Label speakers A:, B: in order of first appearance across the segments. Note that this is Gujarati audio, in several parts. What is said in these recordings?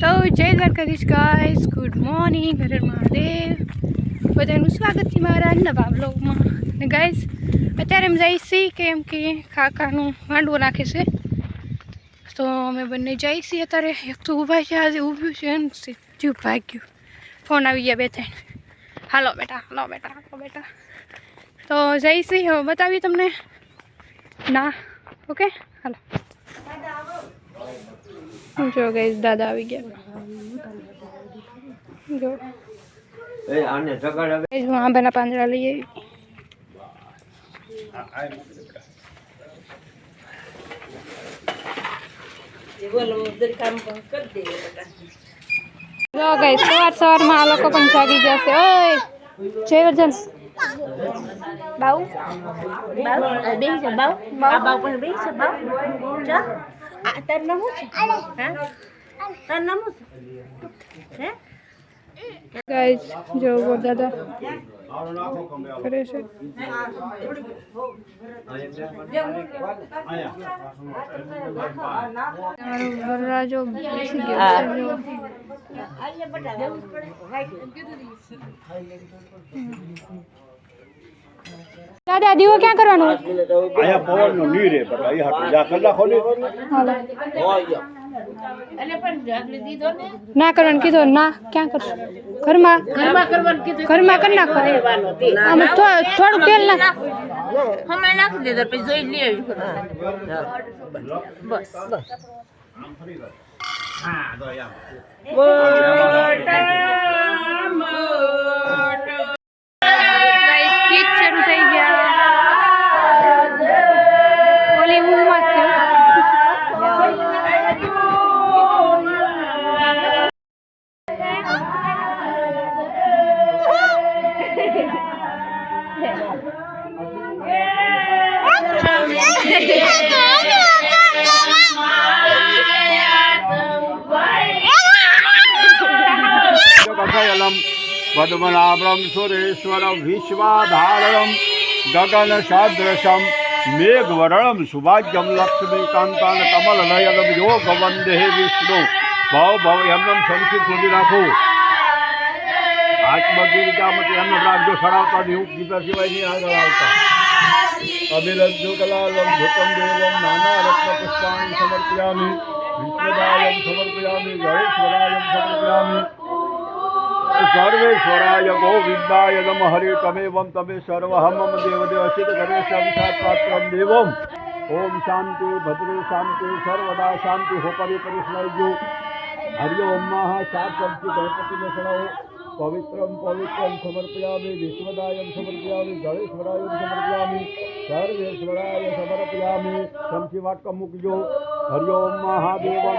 A: તો જય દ્વારકાધીશ ગાઈસ ગુડ મોર્નિંગ હરે મહાદેવ. બધાનું સ્વાગત છે મારા નવા બ્લોગમાં ને ગાઈસ અત્યારે એમ છીએ કેમ કે કાકાનું માંડવો નાખે છે. તો અમે બંને જઈશી અત્યારે. એક તો ઊભા છે, આજે ઊભું છે ને સીધું ભાગ્યું. ફોન આવી ગયા બે ત્રણ. હાલો બેટા હાલો બેટા હાલો બેટા. તો જઈશી હવે બતાવી તમને. ના ઓકે હાલો. જો ગઈસ દાદા આવી ગયા જો
B: એ આને જગાડ હવે
A: ગઈસ હું આંબાના પાંદડા લઈ આવી જો ગઈસ સવાર સવારમાં આ લોકો પણ જાગી ગયા છે ઓય જય વર્ધન બાઉ
C: બાવ આ બેહી છે બાવ આ બાવ પણ બેહી છે બાવ જા આ તાર નામ છે? હા? તાર નામ છે? હે?
A: ગાઈસ જો વો દાદા કરે છે. વરરાજો બેસી ગયો છે દાદા દીવો ક્યાં કરવાનું?
D: અહીંયા પવન નો ની રે પણ અહીં હાટું જા કલાક ખોલી
A: હાલો.
C: એટલે પણ આગળ દીધો ને
A: ના કરવાનું કીધું ના ક્યાં કરશું? ઘરમાં?
C: ઘરમાં કરવાનું કીધું
A: ઘરમાં કરી નાખો. અમે થોડું તેલ નાખ.
C: હમણાં નાખી દેતો પછી જોઈ લે બસ બસ
A: ગાઈસ
D: કથયલમ પદ્મનાભમ સુરેશ્વરમ વિશ્વાધારણમ ગગન સાદૃશમ મેઘવરણમ સુભાગ્યમ લક્ષ્મીકાંતાન કમલનયનમ યોગ વંદે વિષ્ણુ ભવ ભવ એમનમ સંસ્કૃત સુધી રાખો આત્મગીરિકામતી એમને રાખજો સડાવતા નહીં ગીતા સિવાય નહીં આગળ આવતા अभिरज्जुकलालं भूतं देवं नानारत्नपुष्पाणि समर्पयामि विष्णुदायं समर्पयामि, गणेश्वरायं समर्पयामि। सर्वेश्वराय गोविन्दाय नम, हरे तमेवं तमे सर्वः मम देवदेवसित गणेशाभिषात्पात्रं देवम् ओम शांति भद्रे शांति सर्वदा शांति हो परि परिस्मय जो हरिओम महा सात गणपति में खड़ा हो પવિત્રમ પવિત્રમ સમર્પયામિ, વિશ્વદાયમ સમર્પયામિ ગણેશ્વરાયમ સમર્પયામિ, સર્વેશ્વરાય સમર્પયામિ ચમચી વાટકા મૂકજો હરિ ઓમ મહાદેવમ.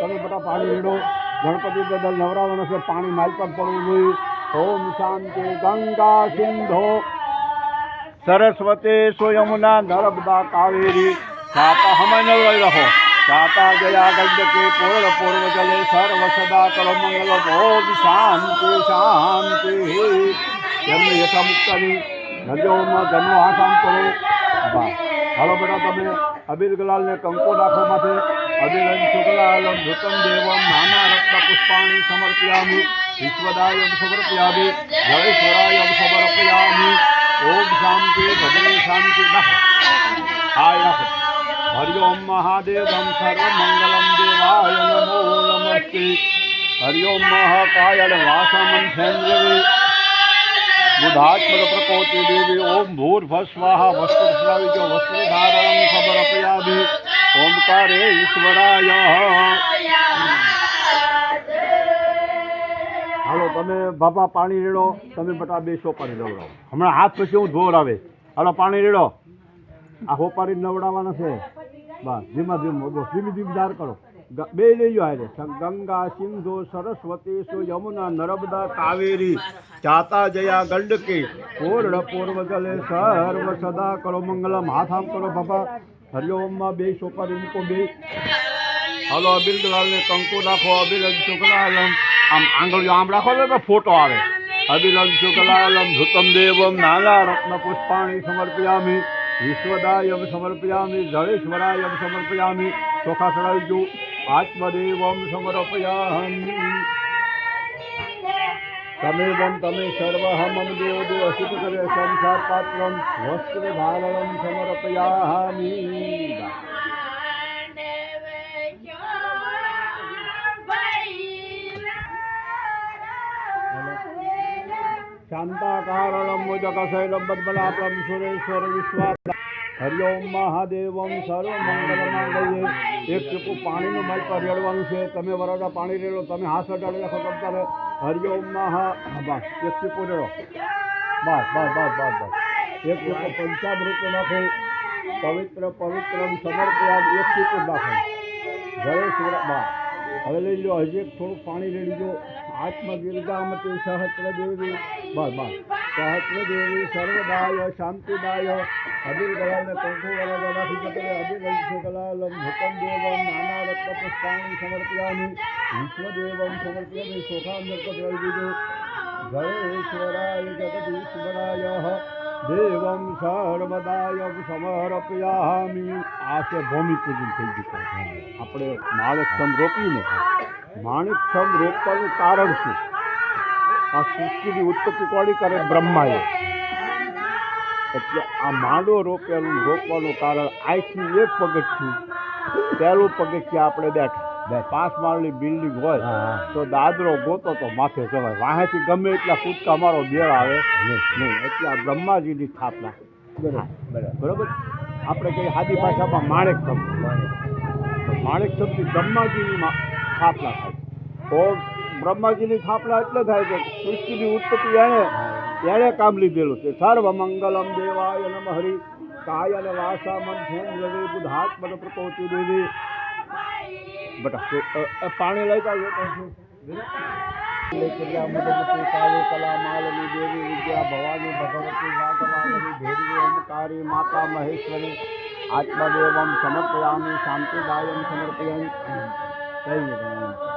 D: તમે બધા પાણી રેડો. ગણપતિ બદલ નવરાવણ છે પાણી માલ પર પડવું જોઈએ. ઓમ શાંતિ, ગંગા સિંધો. સરસ્વતી સ્વયમુના નર્મદા કાવેરી. સાતા હમે નવરાઈ રહો. સાતા જયા ગંડકે પૂર્ણ પૂર્વ જલે સર્વ સદા કરો મંગલ ઓમ શાંતિ શાંતિ એમને યથા મુક્તાની નદીઓમાં જન્મ આસામ કરો બા હાલો બેટા તમે અબીર ગલાલને કંકો નાખો માથે અબીરન શુક્લાલમ ભૂતમ દેવમ નાના રત્ન પુષ્પાણી સમર્પયામિ વિશ્વદાયમ સમર્પયામિ જયેશ્વરાયમ સમર્પયામિ ઓમ શાંતિ ભદ્રે શાંતિ નઃ હાય નઃ હરિ ઓમ મહાદેવમ સર્વમંગલમ દેવાય નમો નમસ્તે હરિ ઓમ મહાકાય વાસમંથેન્દ્રવે બુધાત્મક પ્રકોતિ દેવી ઓમ ભૂર્ભસ્વાહા વસ્ત્ર સ્નાવિજો વસ્ત્રધારણમ સમર્પયામિ ઓમકારે ઈશ્વરાય હાલો, તમે બાપા પાણી રેડો, તમે બટા બે સોપારી નવડાવો. હમણાં હાથ પછી હું ધોર આવે. હાલો, પાણી રેડો. આ હોપારી નવડાવવાના છે. બસ, ધીમા ધીમો બોલો ધીમે ધીમે ધાર કરો. બે લઈ જાઓ હારે ગંગા, સિંધુ, સરસ્વતી સુ યમુના, નર્મદા, કાવેરી ચાતા જયા ગંડકી પૂર્ણ પૂર્વ જલે સર્વ સદા કરો મંગલમ હાથ કરો બાપા હરિઓમમાં બે સોપર મૂકો બે. હલો અબિલ દલાલને કંકુ રાખો અબિલ શુક્લાલમ. આમ આંગળીઓ આમ રાખો તો ફોટો આવે. અબિલ શુક્લાલમ, ધૃતમ દેવમ, નાના રત્ન પુષ્પાણી સમર્પયામિ. વિશ્વદાયમ સમર્પયામિ, જળેશ્વરાયમ સમર્પયામિ ચોખા દઉં આત્મદેવમ સમર્પયામિ. તમેવમ તમે સર્વ મમ દેવ દેવ અસિત કરે સંસાર પાત્રમ વસ્ત્ર ધારણમ સમર્પયામિ. शान्ताकारलम्बुजकशैलम्बद्बलापलं सुरेश्वरविश्वास હરિ ઓમ મહાદેવમ સર્વમંગલમાંગલ્યે એક ચૂપું પાણીનું મય પર રેડવાનું છે તમે વરાડા પાણી રેડો તમે હાથ અડાડી રાખો તમતા રહે હરિ મહા બસ એક ચૂપું રેડો બસ બસ બસ બસ બસ એક ચૂપું પંચામૃત નાખો પવિત્ર પવિત્ર સમર્પયાદ એક ચૂપું નાખો ગણેશ બા હવે લઈ લો હજી એક થોડું પાણી રેડી જો આત્મગીર્જામતી સહસ્ર દેવી બસ બસ સહસ્ર દેવી સર્વદાય શાંતિદાય અબિલ ગલાલને કંકુ વરાજા નાખી શકે અબિલ વંશો ગલાલમ હુકમ દેવમ નાના રત્ન પુષ્પાણી સમર્પયામી વિશ્વદેવમ સમર્પયામી શોખામ નર્તક રહી દીધું જયેશ્વરાય જગદીશ્વરાય દેવમ સર્વદાય સમર્પયામી આ છે ભૂમિ પૂજન થઈ ગયું આપણે માણેકસમ રોપીને માણેકસમ રોપવાનું કારણ શું આ સૃષ્ટિની ઉત્પત્તિ કોની કરે? બ્રહ્માએ. એટલે આ માંડો રોપેલું રોપવાનું કારણ આઈથી એક પગથિયું. પહેલું પગથિયું આપણે બેઠા. પાંચ માળની બિલ્ડિંગ હોય તો દાદરો ગોતો તો માથે જવાય વાહેથી ગમે એટલા કૂદકા મારો બેળ આવે. નહીં એટલે આ બ્રહ્માજીની સ્થાપના. બરાબર બરાબર. આપણે કહીએ સાદી ભાષામાં માણેક શબ્દ માણેક. શબ્દ બ્રહ્માજીની સ્થાપના થાય. તો બ્રહ્માજીની સ્થાપના એટલે થાય છે સૃષ્ટિની ઉત્પત્તિ એણે એણે કામ લીધેલું છે. સર્વ મંગલમ દેવાય નમ હરિ. કાય અને વાસા મન ધ્યાન રવિ બુધાત્મન પ્રકોતિ દેવી બટા પાણી લઈ જાવ કાલી કલા માલની દેવી વિદ્યા ભવાની ભગવતી વાગવાગની ભેરવી ઓમકારી માતા મહેશ્વરી આત્મદેવમ સમર્પયામિ શાંતિદાયમ સમર્પયામિ કઈ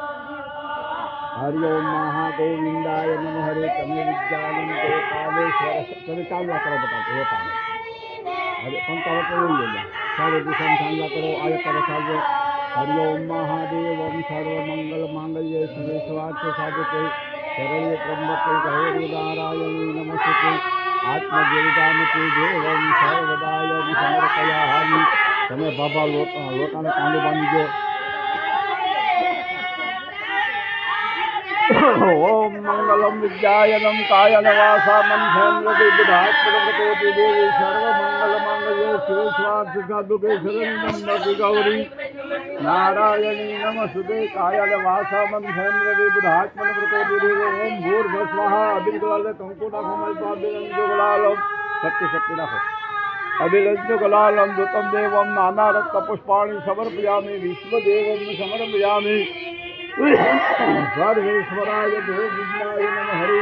D: નહીં હરિ ઓમ મહાગોવિંદાય નમ હરે તમે વિદ્યાનંદ કાલેશ્વર તમે ચાલુ કરો બતા એ પામે હરે પંકા વટે લઈ લેજો સારે દિશા ચાંદા કરો આય પર સાજો હરિ ઓમ મહાદેવમ સર્વ મંગલ માંગલ્ય શિવે સ્વાર્થ સાધકે શરણ્ય ત્રંબકે ગૌરી નારાયણી નમસ્તે આત્મજેવિદામતી દેવમ સર્વદાય સમર્પયામિ તમે બાબા લોટા લોટાને કાંડો બાંધી ॐ मङ्गलं विद्यायनं कायनवासा मन्थान्वति बुधात्मकवतोति देवी सर्वमङ्गलमाङ्गल्ये शिवेश्वासिकादुकेश्वरन्दी गौरी नारायणी नमसुदे कायनवासा मन्थान्वति बुधात्मकवतोति देवी ॐ भूर्भस्वाहा अभिर्गलाले कङ्कुटाभमल्पाभिरञ्जुगुलालं शक्तिशक्तिनः अभिरञ्जुगुलालं धृतं देवं नानारत्नपुष्पाणि समर्पयामि विश्वदेवं समर्पयामि ભસ્વાહા અબિલ ગલાલ કંકુ નાખો મલ પાદિરં જોગલાલમ શક્તિ શક્તિ નાખો અભિલજ્જ ગલાલમ દુતમ દેવમ નાના રત્ન પુષ્પાણી સમર્પયામિ વિશ્વદેવમ સમર્પયામિ સર્વેશ્વરાય દેવ વિજ્ઞાય નમ હરિ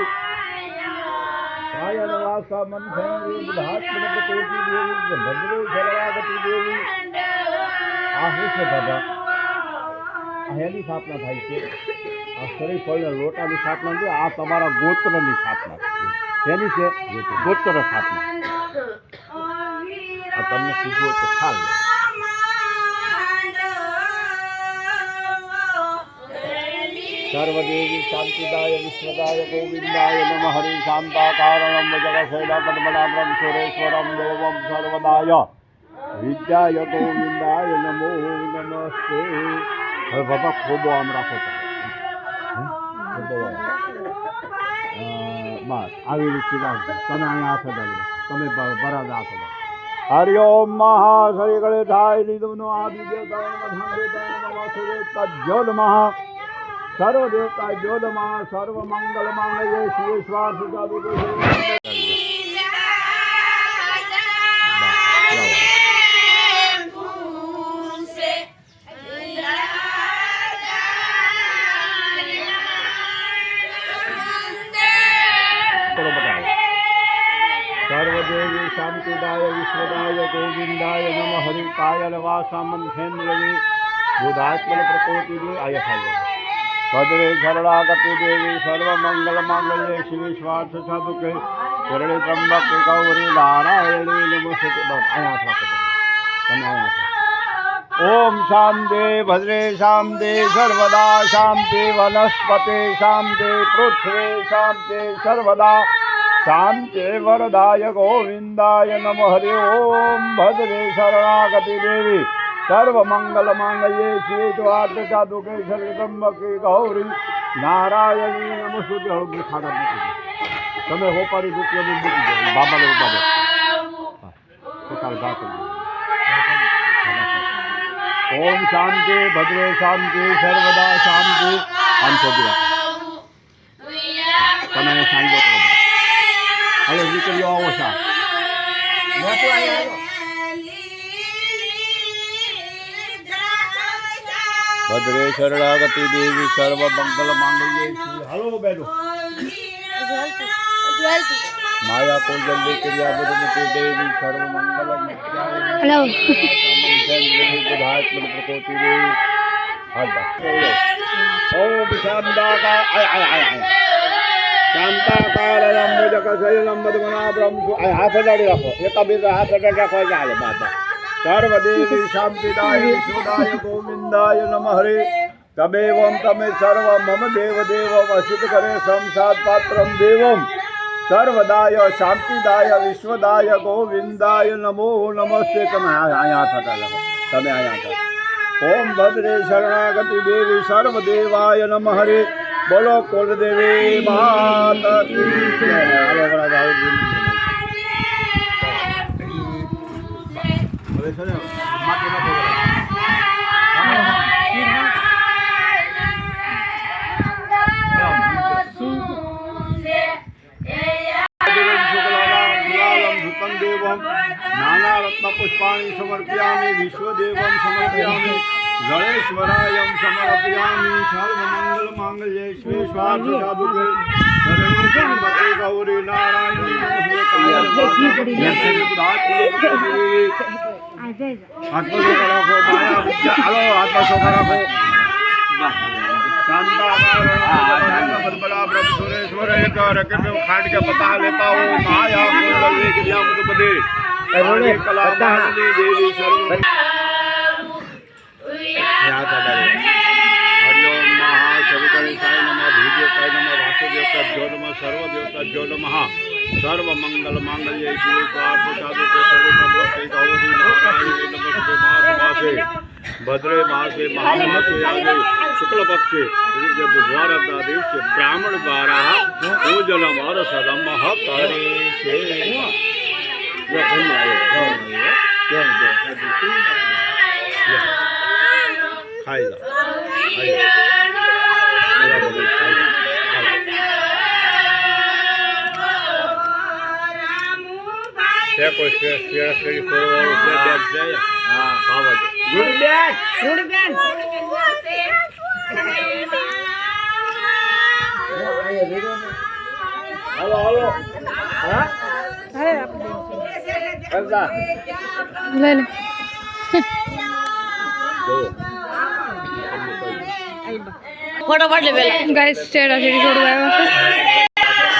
D: કાયન વાસા મંથેન્દ્રિય બુધાત્મન પ્રકોતિ દેવી ભદ્રે જલવાગતિ દેવી આ શું છે દાદા આ એની સ્થાપના થાય છે આ શરીર ફળના લોટાની સ્થાપના છે આ તમારા ગોત્રની સ્થાપના છે છે ગોત્ર સ્થાપના તમને કીધું તો ખ્યાલ સર્વદેવી શાંતિદાય વિશ્વદાય ગોવિંદાય નમ હરિ શાંતાકારણમ જગશૈલા પદ્મનાભમ સુરેશ્વરમ દેવમ સર્વદાય વિદ્યાય ગોવિંદાય નમો નમસ્તે હવે બાબા ખોબો આમ રાખો બસ આવી રીતે રાખજો તમે અહીંયા હાથ રાખો. તમે બરાબર હાથ અડાડી હરિ ઓમ મહા શ્રી ગળે થાય લીધું આદિ દેવતા નમઃ સુરેતા જ્યોત મહા સર્વ દેવતા જ્યોતમાં સર્વ મંગલ માંગલ્ય શિવ સ્વાર્થ જાદુ સર્વદેવી શાંતિદાય વિશ્વદાય ગોવિંદાય નમ હરિ કાયલ વાસા મંથેન્દ્રવી બુધાત્મન પ્રકોતિ દે આય થાય भद्रे शरणागति देवी सर्वमङ्गलमाङ्गल्ये शिवे स्वार्थसाधुके शरणे त्र्यम्बके गौरी नारायणी नमस्ते। ॐ शान्ते भद्रे। शान्ते सर्वदा शान्ति वनस्पते शान्ते पृथ्वे शान्ते सर्वदा शान्ते वरदाय गोविन्दाय नमः। हरि ॐ भद्रे शरणागति देवी। પૃથ્વી શાંતિ સર્વદા શાંતિ વરદાય ગોવિંદાય નમ હરિ ઓમ ભદ્રે શરણાગતિ દેવી સર્વમંગલ માંગલ્યે શ્રી દ્વારક સાધુકે સર્વદંબકે ગૌરી નારાયણી નમસ્તુતે હવે ખાડા મૂકી દો. તમે હોપારી રૂપિયા મૂકી દો બાબાને ઉભા દો હા, તો કાલ ઘા કરી દો. ઓમ શાંતિ ભદ્રે શાંતિ સર્વદા શાંતિ આમ શોધી રાખો તમે એને સાંજો કરો હવે દીકરીઓ આવો સા ભદ્રે શરણાગતિ દેવી સર્વ મંગલ માંગલ્યે શ્રી હાલો બેનો માયા કોજલ્ય ક્રિયા બુદ્ધિ દેવી સર્વ મંગલ
A: હલો
D: ઓમ શાંતાકા આય આય આય આય શાંતાકારયમ મુજકશયલમ મદમનાભ્રમ સુ આય હાથ અડાડી રાખો એકા બીજા હાથ અડાડી રાખો એટલે હાલે બાબા સર્વદેવી શાંતિદાય વિશ્વદાય ગોવિંદાય નમ હરે તમેવમ તમે સર્વ મમ દેવ દેવ વસિત કરે સંસાદ પાત્રમ દેવમ સર્વદાય શાંતિદાય વિશ્વદાય ગોવિંદાય નમો નમસ્તે તમે અહીંયા થતા લખો તમે અહીંયા થતા ઓમ ભદ્રે શરણાગતિ દેવી સર્વદેવાય નમ હરે બોલો કુલદેવી માત नानारत्नपुष्पाणि समर्पयामि विश्वदेवं समर्पयामि गणेश्वरायं समर्पयामि सर्वमङ्गलमाङ्गल्ये श्वेश्वासुरादुगे गौरी नारायणी હાથ પર સોખા રાખો હાલો હાથ પર સોખા રાખો ખાટ કે બતા લેતા હું માયા બધી કલા દેવી સર્વ देवताय नमः वासुदेवता जो नमः सर्वदेवता जो नमः सर्वमङ्गलमाङ्गल्ये शिवेश्वार्थसाधुते सर्वसम्पत्ते गौरी नारायणे नमस्ते मासमासे भद्रे मासे महामासे आगे शुक्लपक्षे बुधवार दिवसे ब्राह्मण द्वारः पूजनम् अरसदमः करे खाएगा खाएगा કોઈ શેર શેર ફરવાનું છે બેગ છે હા ખાવા દે ગુડ બેગ હાલો હાલો. હા? કરતા.
A: લે લે.
C: ફોટો પાડી લે પેલા.
A: ગાઈસ ચેડા ચેડી થોડું આવ્યો છે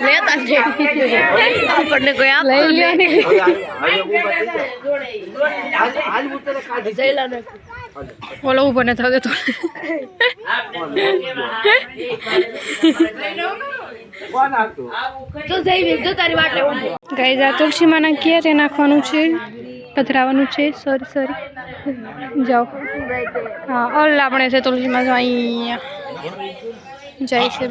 C: લેતા છે આપણને કોઈ આપ
A: લઈ લ્યો ને. ઓલો ઊભો ને થયો તો.
C: તો જઈ જો
A: તે નાખવાનું છે. પધરાવાનું છે. સોરી સોરી જાઓ. હા ઓલ આપણે છે તુલસીમાં જો અહીંયા. જાય છે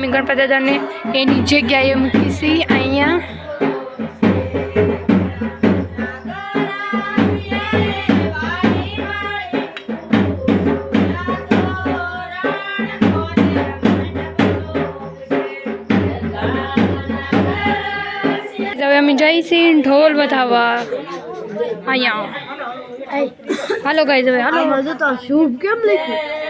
A: અમે ગણપત દાદાને એની જગ્યાએ મૂકીશી અહીંયા હવે અમે જઈશું ઢોલ બતાવવા અહીંયા હાલો ગાઈ હવે હાલો
C: તો શુભ કેમ લખ્યું